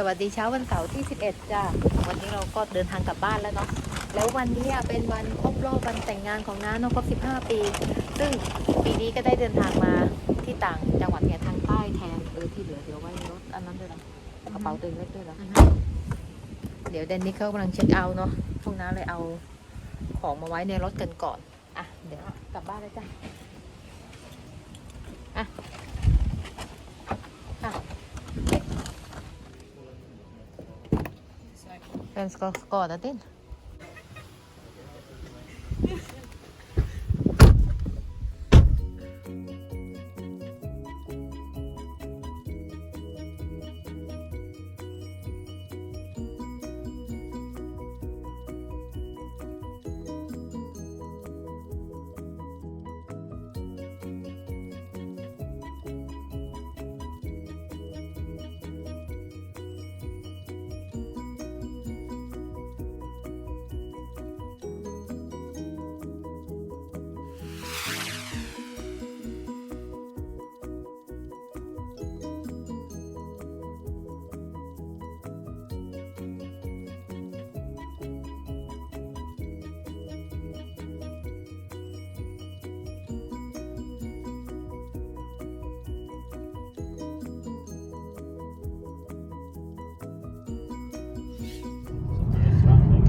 สวัสดีเช้าวันเสาร์ที่ 11 จ้ะวันนี้เราก็เดินทางกลับบ้านแล้วเนาะ แล้ววันนี้อะเป็นวันครบรอบวันแต่งงานของน้าเนาะครบ 15 ปี ซึ่งปีนี้ก็ได้เดินทางมาที่ต่างจังหวัดเนี่ยทางใต้แทน เออที่เหลือเดี๋ยวไว้รถอันนั้นด้วยนะกระเป๋าตัวเองเล็กด้วยนะเดี๋ยวเดนนี่เขากำลังเช็คเอาท์เนาะพวกน้าเลยเอาของมาไว้ในรถกันก่อน อะ เดี๋ยวกลับบ้านเลยจ้ะ Friends ko, ko din.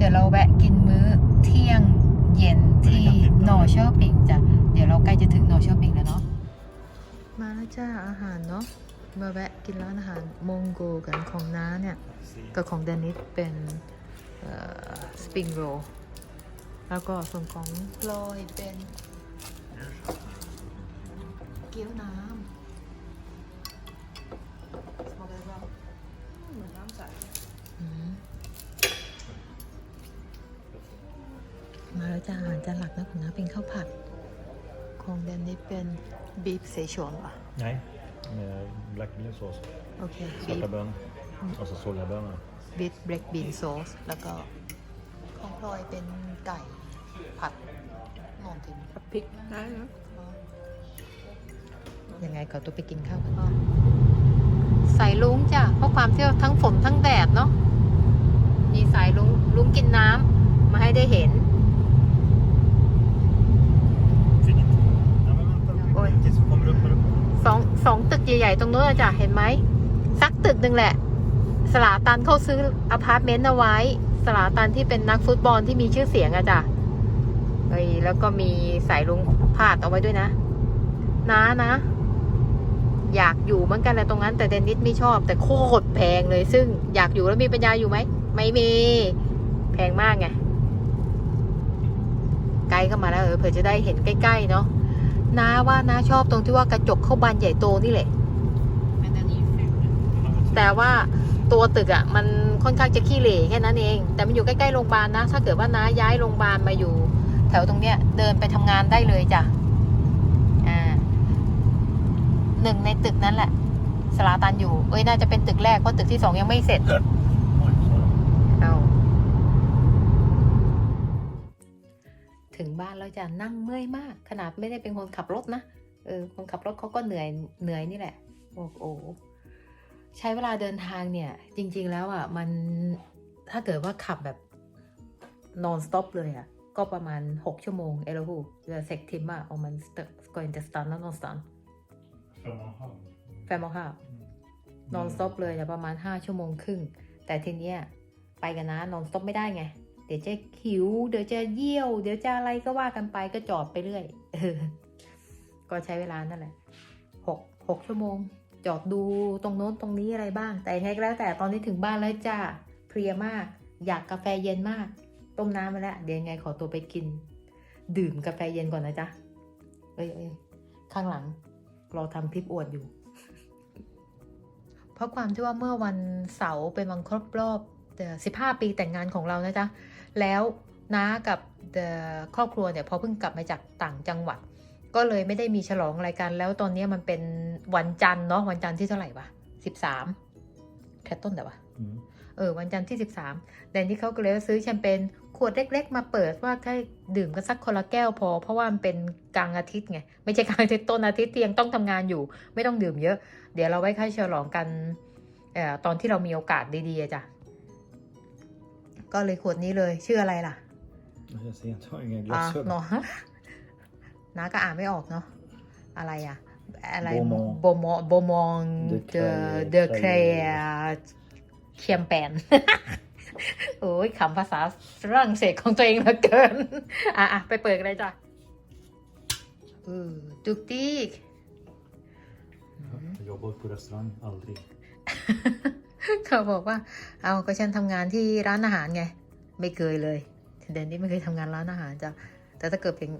เดี๋ยวเราแวะกินมื้อเที่ยงเย็นที่นอชอปิงจ้ะ เดี๋ยวเราใกล้จะถึงนอชอปิงแล้วเนาะ มาแล้วจ้าอาหารเนาะ มาแวะกินร้านอาหารมองโกกันของน้าเนี่ย กับของเดนิสเป็นสปริงโรลแล้วก็ส่วนของพลอยเป็นเกี๊ยวน้ำอืมมาแล้ว จ้าอาหารจานหลักนะของน้าเป็นข้าวผัด ของเดนนิสเป็นบีฟเซชวนว่ะ Nej, med black bean sås. โอเค Svarta bönor. Och så sojabönor. บิทเบรกบีนซอสแล้วก็ของพลอยเป็นไก่ผัดนอนถึงพริกได้นะยังไงขอตัวไปกินข้าวกันก่อนสายลุงจ้ะเพราะความที่ทั้งฝนทั้งแดดเนาะมีสายลุงลุงกินน้ำมาให้ได้เห็น Fint. Ja, men vänta. Oj. Tills vi kommer upp här uppe. สองสองตึกให ญ่ตรงโน้นอะจ้ะเห็นไหมสักตึกหนึ่งแหละ สลาตันเขาซื้ออพาร์ตเมนต์เอาไว้ สลาตันที่เป็นนักฟุตบอลที่มีชื่อเสียงอะจ้ะเอ้ยแล้วก็มีสายลุงพาดเอาไว้ด้วยนะนะนะ อยากอยู่เหมือนกันแหละตรงนั้น แต่เดนนิสไม่ชอบ แต่โคตรแพงเลย ซึ่งอยากอยู่แล้วมีปัญญาอยู่ไหมไม่มี แพงมากไงไกลเข้ามาแล้วเออเผื่อจะได้เห็นใกล้ๆเนาะน้าว่าน้าชอบตรงที่ว่ากระจกเข้าบานใหญ่โตนี่แหละ Men den är ju ful. แต่ว่าตัวตึกอะ่ะมันค่อนข้างจะขี้เหร่แค่นั้นเอง แต่มันอยู่ใกล้ๆโรงพยาบาลนะ ถ้าเกิดว่าน้าย้ายโรงพยาบาลมาอยู่ แถวตรงเนี้ยเดินไปทำงานได้เลยจ้ะอ่าหนึ่งในตึกนั้นแหละสลาตันอยู่เอ้ยน่าจะเป็นตึกแรกเพราะตึกที่สองยังไม่เสร็จ Oj, sorry. เอาถึงบ้านแล้วจะนั่งเมื่อยมาก ขนาดไม่ได้เป็นคนขับรถนะเออคนขับรถเขาก็เหนื่อยเหนื่อยนี่แหละ โอ้โห ใช้เวลาเดินทางเนี่ย จริง ๆ แล้วอะมันถ้าเกิดว่าขับแบบ non stop เลยอะ ก็ประมาณ 6 ชั่วโมง เอลหูเรือเซ็กทิมอะเอามันก่อนจะสตาร์ทแล้วนอนสตาร์ Fem och en halv. แฟมอห้า Mm. นอนสต็อปเลยเนี่ยประมาณ 5 ชั่วโมงครึ่ง แต่ทีเนี้ยไปกันนะนอนสต็อปไม่ได้ไง เดี๋ยวจะหิว เดี๋ยวจะเยี่ยว เดี๋ยวจะอะไรก็ว่ากันไปก็จอดไปเรื่อยเออก็ใช้เวลานั่นแหละหกหกชั่วโมง จอดดูตรงโน้นตรงนี้อะไรบ้าง แต่ยังไงก็แล้วแต่ตอนนี้ถึงบ้านแล้วจ้าเพลียมาก อยากกาแฟเย็นมาก ต้มน้ำมาแล้วเดี๋ยวยังไงขอตัวไปกิน ดื่มกาแฟเย็นก่อนนะจ๊ะเอ้ยข้างหลังรอทำคลิปอวดอยู่ เพราะความที่ว่าเมื่อวันเสาร์เป็นวันครบรอบสิบห้าปีแต่งงานของเรานะจ๊ะ แล้วน้ากับครอบครัวเนี่ยพอเพิ่งกลับมาจากต่างจังหวัด ก็เลยไม่ได้มีฉลองอะไรกัน แล้วตอนนี้มันเป็นวันจันทร์เนาะวันจันทร์ที่เท่าไหร่วะสิบสามแค่ต้นแต่วะ Mm. เออวันจันทร์ที่13แต่นี่เขาก็เลยซื้อแชมเปญขวดเล็ก ๆ มาเปิดว่าแค่ดื่มกันสักคนละแก้วพอ เพราะว่ามันเป็นกลางอาทิตย์ไงไม่ใช่กลางอาทิตย์ต้นอาทิตย์ที่ยังต้องทำงานอยู่ ไม่ต้องดื่มเยอะ เดี๋ยวเราไว้ค่อยฉลองกันเอ่อตอนที่เรามีโอกาสดีๆอะจ้ะก็เลยขวดนี้เลยชื่ออะไรล่ะ Jag ser inte, jag har inga อะ glasögon. เนาะน้าก็อ่านไม่ออกเนาะอะไรอะอะไรโบมองโบมองโบมองเด De เดอ Creye- เครเคียมแปนโอ้ยคำภาษาฝรั่งเศสของตัวเองเหลือเกิน อะอะไปเปิดกันเลยจ้ะเออตุกติก Jag jobbar på restaurang, aldrig. เขาบอกว่า เอาก็ฉันทำงานที่ร้านอาหารไง ไม่เคยเลยเดนนี่ไม่เคยทำงานร้านอาหารจ้ะแต่ถ้าเกิดเป็น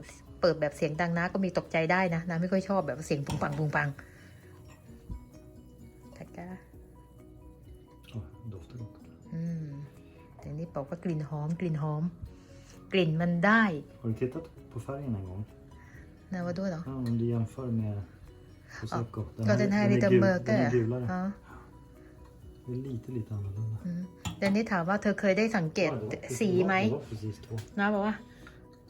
เปิดแบบเสียงดังนะ ก็มีตกใจได้นะนะไม่ค่อยชอบแบบเสียงปุงปังปุงปังแต่ก็ Åh, doftar gott. อืมแต่นี่บอกว่ากลิ่นหอมกลิ่นหอม กลิ่นมันได้ Har du tittat på färgen en gång? นะว่าด้วยเหรอ Ja, om du jämför med Prosecco. Den ก็ den här är lite gul- mörkare Den är gulare. อ๋อ Det är lite, lite annorlunda. อืมแต่นี่ถามว่าเธอเคยได้สังเกต Ja, det var precis- สีไหม Det var precis två. นะบอกว่า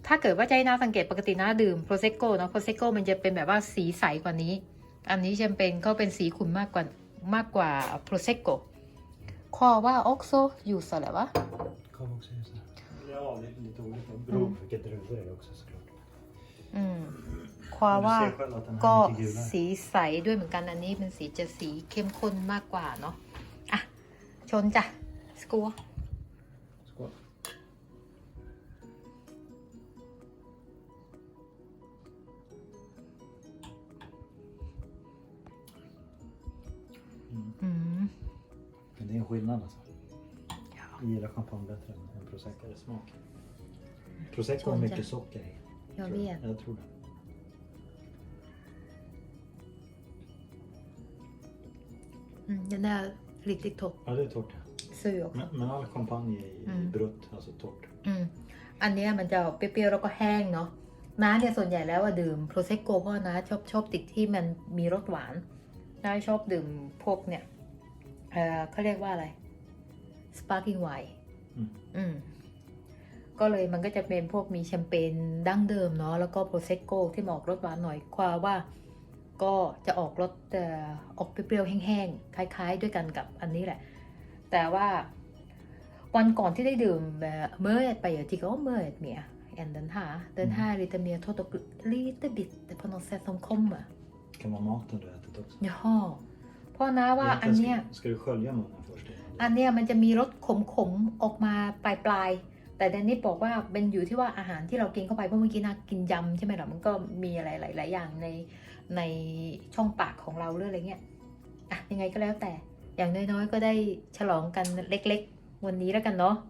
ถ้าเกิดว่าใจน้าสังเกตปกติน้าดื่มโปรเซโกเนาะโปรเซโกมันจะเป็นแบบว่าสีใสกว่านี้ อันนี้จะเป็นเขาเป็นสีขุ่นมากกว่ามากกว่าโปรเซโกข้อว่าออกโซอยู่สอะไรวะ Kan också göra så här. Ja, det är lite olika. Beror på vilka druvor det är också såklart. อืมความ Men ว่า du ser själv att den ก็ här är lite gulare. สีใสด้วยเหมือนกันอันนี้เป็นสีจะสีเข้มข้นมากกว่าเนาะอะชนจ้ะสกัว Skål. skillnad alltså. Ja. Jag gillar champagne bättre än, än prosecco i smak. Prosecco har Sånt, mycket ja. socker i. Jag tror vet. Jag tror det. อืมden där riktigt torr Ja, det är torrt. ja. sur också Men, men all champagne är i Mm. brutt, alltså torrt. อืม อันเนี้ยมันจะเปรี้ยวๆแล้วก็แห้งเนาะ น้าเนี่ยส่วนใหญ่แล้วว่าดื่มโปรเซโกเพราะน้าชอบชอบติดที่มันมีรสหวาน น้าชอบดื่มพวกเนี่ย เออเขาเรียกว่าอะไร sparkling wine อืมอืมก็เลยมันก็จะเป็นพวกมีแชมเปญดั้งเดิมเนาะแล้วก็โปรเซโกที่มาออกรสหวานหน่อยความว่า ก็จะออกรสเอ่อออกเปรี้ยวๆแห้งๆคล้ายๆ ด้วยกันกับอันนี้แหละ แต่ว่าวันก่อนที่ได้ดื่มเมื่อไปอยู่ที่ก็เมื่อเมียแอน den här den här lite mer torrt och lite bitter på något sätt som kommer kan vara maten du ätit också. ย่อเพราะนะว่าอัน Egentligen เนี้ย ska, ska du skölja munnen först innan อัน du... เนี้ยมันจะมีรสขมๆออกมาปลายๆแต่แดนนี่บอกว่าเป็นอยู่ที่ว่าอาหารที่เรากินเข้าไปเพราะเมื่อกี้นะกินยำใช่ไหมล่ะมันก็มีอะไรหลายๆอย่างในในช่องปากของเราหรืออะไรเงี้ยอะยังไงก็แล้วแต่อย่างน้อยๆ ก็ได้ฉลองกันเล็ก ๆ วันนี้แล้วกันเนาะ Mm.